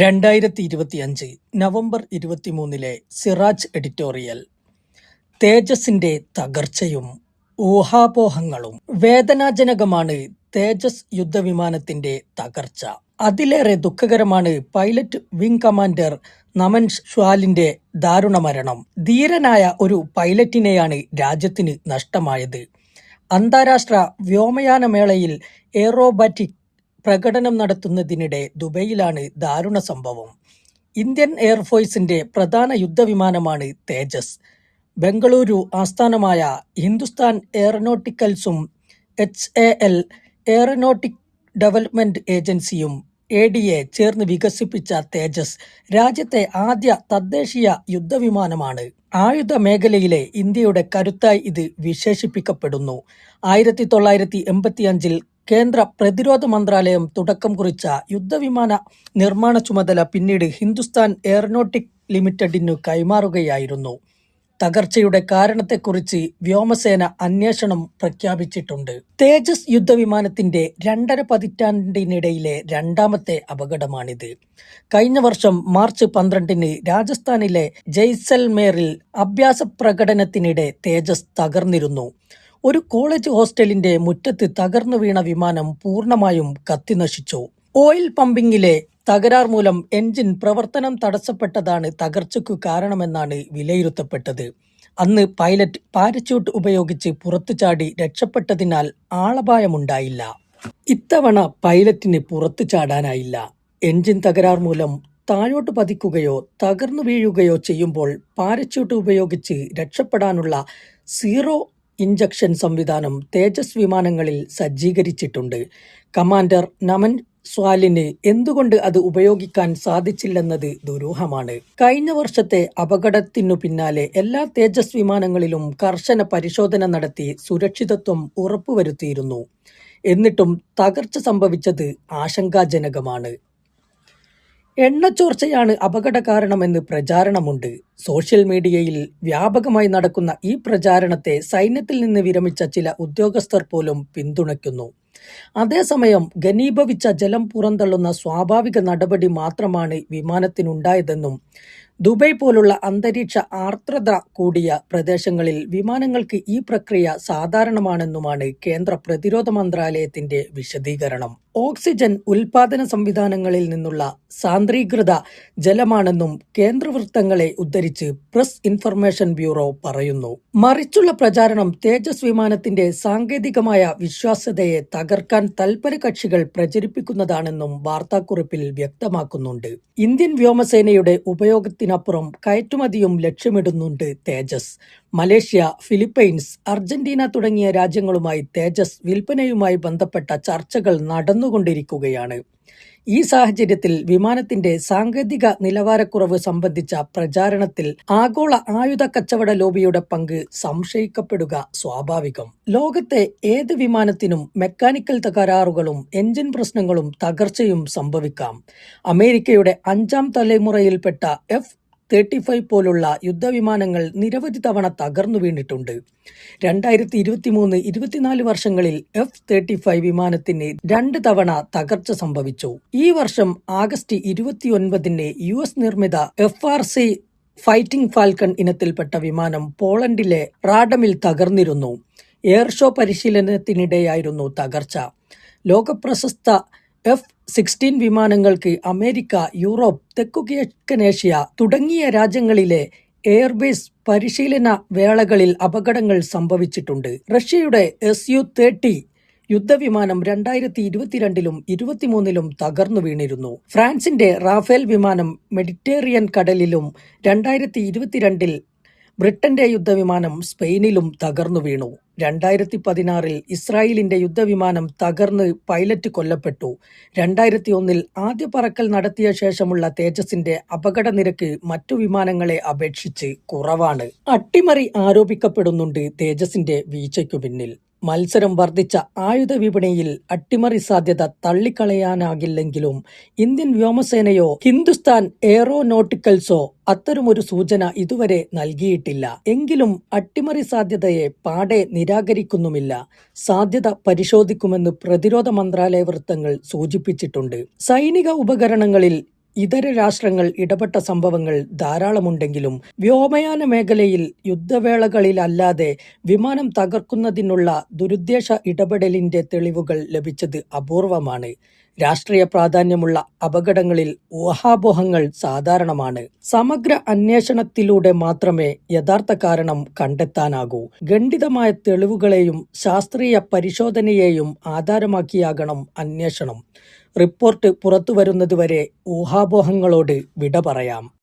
രണ്ടായിരത്തി ഇരുപത്തിയഞ്ച് നവംബർ ഇരുപത്തിമൂന്നിലെ സിറാജ് എഡിറ്റോറിയൽ. തേജസിന്റെ തകർച്ചയും ഊഹാപോഹങ്ങളും വേദനാജനകമാണ് തേജസ് യുദ്ധവിമാനത്തിന്റെ തകർച്ച. അതിലേറെ ദുഃഖകരമാണ് പൈലറ്റ് വിംഗ് കമാൻഡർ നമൻ ഷ്വാലിന്റെ ദാരുണ മരണം ധീരനായ ഒരു പൈലറ്റിനെയാണ് രാജ്യത്തിന് നഷ്ടമായത്. അന്താരാഷ്ട്ര വ്യോമയാന മേളയിൽ എയറോബാറ്റിക് പ്രകടനം നടത്തുന്നതിനിടെ ദുബൈയിലാണ് ദാരുണ സംഭവം. ഇന്ത്യൻ എയർഫോഴ്സിന്റെ പ്രധാന യുദ്ധവിമാനമാണ് തേജസ്. ബംഗളൂരു ആസ്ഥാനമായ Hindustan എയറോനോട്ടിക്കൽസും H A L aeronautic development ഏജൻസിയും A D A ചേർന്ന് വികസിപ്പിച്ച തേജസ് രാജ്യത്തെ ആദ്യ തദ്ദേശീയ യുദ്ധവിമാനമാണ്. ആയുധ മേഖലയിലെ ഇന്ത്യയുടെ കരുത്തായി ഇത് വിശേഷിപ്പിക്കപ്പെടുന്നു. ആയിരത്തി തൊള്ളായിരത്തി എൺപത്തിയഞ്ചിൽ കേന്ദ്ര പ്രതിരോധ മന്ത്രാലയം തുടക്കം കുറിച്ച യുദ്ധവിമാന നിർമ്മാണ ചുമതല പിന്നീട് ഹിന്ദുസ്ഥാൻ എയറോനോട്ടിക് ലിമിറ്റഡിനു കൈമാറുകയായിരുന്നു. തകർച്ചയുടെ കാരണത്തെക്കുറിച്ച് വ്യോമസേന അന്വേഷണം പ്രഖ്യാപിച്ചിട്ടുണ്ട്. തേജസ് യുദ്ധവിമാനത്തിന്റെ രണ്ടര പതിറ്റാണ്ടിനിടയിലെ രണ്ടാമത്തെ അപകടമാണിത്. കഴിഞ്ഞ വർഷം മാർച്ച് പന്ത്രണ്ടിന് രാജസ്ഥാനിലെ ജയ്സൽമേറിൽ അഭ്യാസ പ്രകടനത്തിനിടെ തേജസ് തകർന്നിരുന്നു. ഒരു കോളേജ് ഹോസ്റ്റലിന്റെ മുറ്റത്ത് തകർന്നു വീണ വിമാനം പൂർണമായും കത്തിനശിച്ചു. ഓയിൽ പമ്പിങ്ങിലെ തകരാർ മൂലം എഞ്ചിൻ പ്രവർത്തനം തടസ്സപ്പെട്ടതാണ് തകർച്ചയ്ക്കു കാരണമെന്നാണ് വിലയിരുത്തപ്പെട്ടത്. അന്ന് പൈലറ്റ് പാരച്യൂട്ട് ഉപയോഗിച്ച് പുറത്തു ചാടി രക്ഷപ്പെട്ടതിനാൽ ആളപായമുണ്ടായില്ല. ഇത്തവണ പൈലറ്റിന് പുറത്തു ചാടാനായില്ല. എഞ്ചിൻ തകരാർ മൂലം താഴോട്ട് പതിക്കുകയോ തകർന്നു വീഴുകയോ ചെയ്യുമ്പോൾ പാരച്യൂട്ട് ഉപയോഗിച്ച് രക്ഷപ്പെടാനുള്ള സീറോ ഇഞ്ചക്ഷൻ സംവിധാനം തേജസ് വിമാനങ്ങളിൽ സജ്ജീകരിച്ചിട്ടുണ്ട്. കമാൻഡർ നമൻ സ്വാലിന് എന്തുകൊണ്ട് അത് ഉപയോഗിക്കാൻ സാധിച്ചില്ലെന്നത് ദുരൂഹമാണ്. കഴിഞ്ഞ വർഷത്തെ അപകടത്തിനു പിന്നാലെ എല്ലാ തേജസ് വിമാനങ്ങളിലും കർശന പരിശോധന നടത്തി സുരക്ഷിതത്വം ഉറപ്പുവരുത്തിയിരുന്നു. എന്നിട്ടും തകർച്ച സംഭവിച്ചത് ആശങ്കാജനകമാണ്. എണ്ണച്ചോർച്ചയാണ് അപകട കാരണമെന്ന് പ്രചാരണമുണ്ട്. സോഷ്യൽ മീഡിയയിൽ വ്യാപകമായി നടക്കുന്ന ഈ പ്രചാരണത്തെ സൈന്യത്തിൽ നിന്ന് വിരമിച്ച ചില ഉദ്യോഗസ്ഥർ പോലും പിന്തുണയ്ക്കുന്നു. അതേസമയം ഘനീഭവിച്ച ജലം പുറന്തള്ളുന്ന സ്വാഭാവിക നടപടി മാത്രമാണ് വിമാനത്തിനുണ്ടായതെന്നും ദുബൈ പോലുള്ള അന്തരീക്ഷ ആർദ്രത കൂടിയ പ്രദേശങ്ങളിൽ വിമാനങ്ങൾക്ക് ഈ പ്രക്രിയ സാധാരണമാണെന്നുമാണ് കേന്ദ്ര പ്രതിരോധ മന്ത്രാലയത്തിന്റെ വിശദീകരണം. ഓക്സിജൻ ഉൽപാദന സംവിധാനങ്ങളിൽ നിന്നുള്ള സാന്ദ്രീകൃത ജലമാണെന്നും കേന്ദ്രവൃത്തങ്ങളെ ഉദ്ധരിച്ച് പ്രസ് ഇൻഫർമേഷൻ ബ്യൂറോ പറയുന്നു. മറിച്ചുള്ള പ്രചാരണം തേജസ് വിമാനത്തിന്റെ സാങ്കേതികമായ വിശ്വാസ്യതയെ തകർക്കാൻ തൽപര കക്ഷികൾ പ്രചരിപ്പിക്കുന്നതാണെന്നും വാർത്താക്കുറിപ്പിൽ വ്യക്തമാക്കുന്നുണ്ട്. ഇന്ത്യൻ വ്യോമസേനയുടെ ഉപയോഗത്തിനപ്പുറം കയറ്റുമതിയും ലക്ഷ്യമിടുന്നുണ്ട് തേജസ്. മലേഷ്യ ഫിലിപ്പൈൻസ് അർജന്റീന തുടങ്ങിയ രാജ്യങ്ങളുമായി തേജസ് വിൽപ്പനയുമായി ബന്ധപ്പെട്ട ചർച്ചകൾ നടന്നുകൊണ്ടിരിക്കുകയാണ്. ഈ സാഹചര്യത്തിൽ വിമാനത്തിന്റെ സാങ്കേതിക നിലവാരക്കുറവ് സംബന്ധിച്ച പ്രചാരണത്തിൽ ആഗോള ആയുധ കച്ചവട ലോബിയുടെ പങ്ക് സംശയിക്കപ്പെടുക സ്വാഭാവികം. ലോകത്തെ ഏത് വിമാനത്തിനും മെക്കാനിക്കൽ തകരാറുകളും എഞ്ചിൻ പ്രശ്നങ്ങളും തകർച്ചയും സംഭവിക്കാം. അമേരിക്കയുടെ അഞ്ചാം തലമുറയിൽപ്പെട്ട എഫ് തേർട്ടി ഫൈവ് പോലുള്ള യുദ്ധവിമാനങ്ങൾ നിരവധി തവണ തകർന്നു വീണിട്ടുണ്ട്. രണ്ടായിരത്തി ഇരുപത്തി മൂന്ന് ഇരുപത്തിനാല് വർഷങ്ങളിൽ എഫ് തേർട്ടി ഫൈവ് വിമാനത്തിന് രണ്ട് തവണ തകർച്ച സംഭവിച്ചു. ഈ വർഷം ആഗസ്റ്റ് ഇരുപത്തിയൊൻപതിന് യു എസ് നിർമ്മിത F R C fighting falcon ഇനത്തിൽപ്പെട്ട വിമാനം പോളണ്ടിലെ റാഡമിൽ തകർന്നിരുന്നു. എയർ ഷോ പരിശീലനത്തിനിടെയായിരുന്നു തകർച്ച. ലോകപ്രശസ്ത എഫ് സിക്സ്റ്റീൻ വിമാനങ്ങൾക്ക് അമേരിക്ക യൂറോപ്പ് തെക്കുകിഴക്കനേഷ്യ തുടങ്ങിയ രാജ്യങ്ങളിലെ എയർബേസ് പരിശീലന വേളകളിൽ അപകടങ്ങൾ സംഭവിച്ചിട്ടുണ്ട്. റഷ്യയുടെ എസ് യു തേർട്ടി യുദ്ധവിമാനം രണ്ടായിരത്തി ഇരുപത്തിരണ്ടിലും ഇരുപത്തിമൂന്നിലും തകർന്നു വീണിരുന്നു. ഫ്രാൻസിന്റെ റാഫേൽ വിമാനം മെഡിറ്റേറിയൻ കടലിലും രണ്ടായിരത്തി ഇരുപത്തിരണ്ടിൽ ബ്രിട്ടന്റെ യുദ്ധവിമാനം സ്പെയിനിലും തകർന്നു വീണു. രണ്ടായിരത്തി പതിനാറിൽ ഇസ്രായേലിന്റെ യുദ്ധവിമാനം തകർന്ന് പൈലറ്റ് കൊല്ലപ്പെട്ടു. രണ്ടായിരത്തി ഒന്നിൽ ആദ്യ പറക്കൽ നടത്തിയ ശേഷമുള്ള തേജസിന്റെ അപകട നിരക്ക് മറ്റു വിമാനങ്ങളെ അപേക്ഷിച്ച് കുറവാണ്. അട്ടിമറി ആരോപിക്കപ്പെടുന്നുണ്ട് തേജസിന്റെ വീഴ്ചയ്ക്കു പിന്നിൽ. മത്സരം വർദ്ധിച്ച ആയുധ വിപണിയിൽ അട്ടിമറി സാധ്യത തള്ളിക്കളയാനാകില്ലെങ്കിലും ഇന്ത്യൻ വ്യോമസേനയോ ഹിന്ദുസ്ഥാൻ എയറോനോട്ടിക്കൽസോ അത്തരമൊരു സൂചന ഇതുവരെ നൽകിയിട്ടില്ല. എങ്കിലും അട്ടിമറി സാധ്യതയെ പാടെ നിരാകരിക്കുന്നുമില്ല. സാധ്യത പരിശോധിക്കുമെന്ന് പ്രതിരോധ മന്ത്രാലയ വൃത്തങ്ങൾ സൂചിപ്പിച്ചിട്ടുണ്ട്. സൈനിക ഉപകരണങ്ങളിൽ ഇതര രാഷ്ട്രങ്ങൾ ഇടപെട്ട സംഭവങ്ങൾ ധാരാളമുണ്ടെങ്കിലും വ്യോമയാന മേഖലയിൽ യുദ്ധവേളകളിലല്ലാതെ വിമാനം തകർക്കുന്നതിനുള്ള ദുരുദ്ദേശ ഇടപെടലിന്റെ തെളിവുകൾ ലഭിച്ചത് അപൂർവമാണ്. രാഷ്ട്രീയ പ്രാധാന്യമുള്ള അപകടങ്ങളിൽ ഊഹാപോഹങ്ങൾ സാധാരണമാണ്. സമഗ്ര അന്വേഷണത്തിലൂടെ മാത്രമേ യഥാർത്ഥ കാരണം കണ്ടെത്താനാകൂ. ഖണ്ഡിതമായ തെളിവുകളെയും ശാസ്ത്രീയ പരിശോധനയെയും ആധാരമാക്കിയാകണം അന്വേഷണം. റിപ്പോർട്ട് പുറത്തുവരുന്നതുവരെ ഊഹാപോഹങ്ങളോട് വിട പറയാം